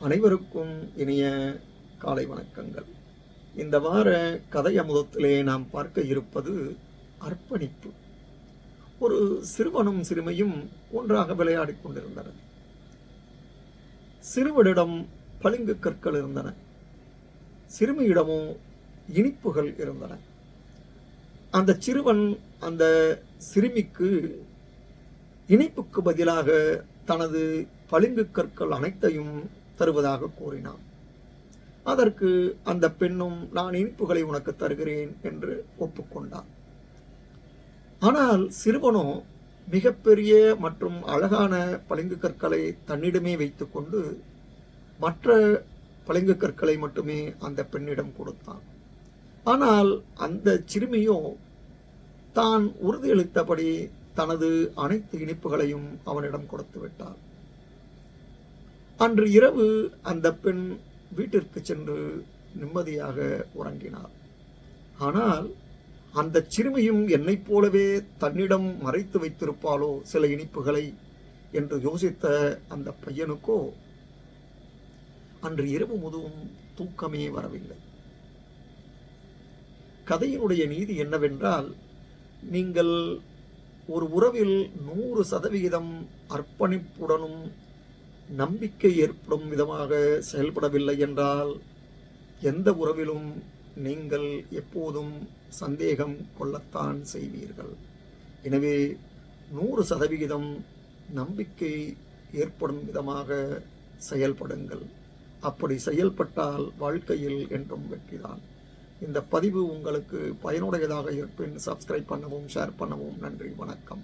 அனைவருக்கும் இனிய காலை வணக்கங்கள். இந்த வார கதை அமுதத்திலே நாம் பார்க்க இருப்பது அர்ப்பணிப்பு. ஒரு சிறுவனும் சிறுமியும் ஒன்றாக விளையாடிக் கொண்டிருந்தனர். சிறுவனிடம் பளிங்கு கற்கள் இருந்தன. சிறுமியிடமோ இனிப்புகள் இருந்தன. அந்த சிறுவன் அந்த சிறுமிக்கு இனிப்புக்கு பதிலாக தனது பளிங்கு கற்கள் அனைத்தையும் தருவதாக கூறினான். அதற்கு அந்த பெண்ணும் நான் இனிப்புகளை உனக்கு தருகிறேன் என்று ஒப்புக்கொண்டான். ஆனால் சிறுவனோ மிகப்பெரிய மற்றும் அழகான பளிங்கு கற்களை தன்னிடமே வைத்துக்கொண்டு மற்ற பளிங்கு கற்களை மட்டுமே அந்த பெண்ணிடம் கொடுத்தான். ஆனால் அந்த சிறுமியோ தான் உறுதியளித்தபடி தனது அனைத்து இனிப்புகளையும் அவனிடம் கொடுத்து விட்டார் அன்று இரவு அந்த பெண் வீட்டிற்கு சென்று நிம்மதியாக உறங்கினார் ஆனால் அந்த சிறுமியும் என்னைப் போலவே தன்னிடம் மறைத்து வைத்திருப்பாளோ சில இனிப்புகளை என்று யோசித்த அந்த பையனுக்கோ அன்று இரவு முதுவும் தூக்கமே வரவில்லை. கதையினுடைய நீதி என்னவென்றால் நீங்கள் ஒரு உறவில் நூறு சதவிகிதம் அர்ப்பணிப்புடனும் நம்பிக்கை ஏற்படும் விதமாக செயல்படவில்லை என்றால் எந்த உறவிலும் நீங்கள் எப்போதும் சந்தேகம் கொள்ளத்தான் செய்வீர்கள். எனவே நூறு சதவிகிதம் நம்பிக்கை ஏற்படும் விதமாக செயல்படுங்கள். அப்படி செயல்பட்டால் வாழ்க்கையில் என்றும் வெற்றிதான் இந்த பதிவு உங்களுக்கு பயனுடையதாக இருப்பின் சப்ஸ்கிரைப் பண்ணவும் ஷேர் பண்ணவும் நன்றி வணக்கம்.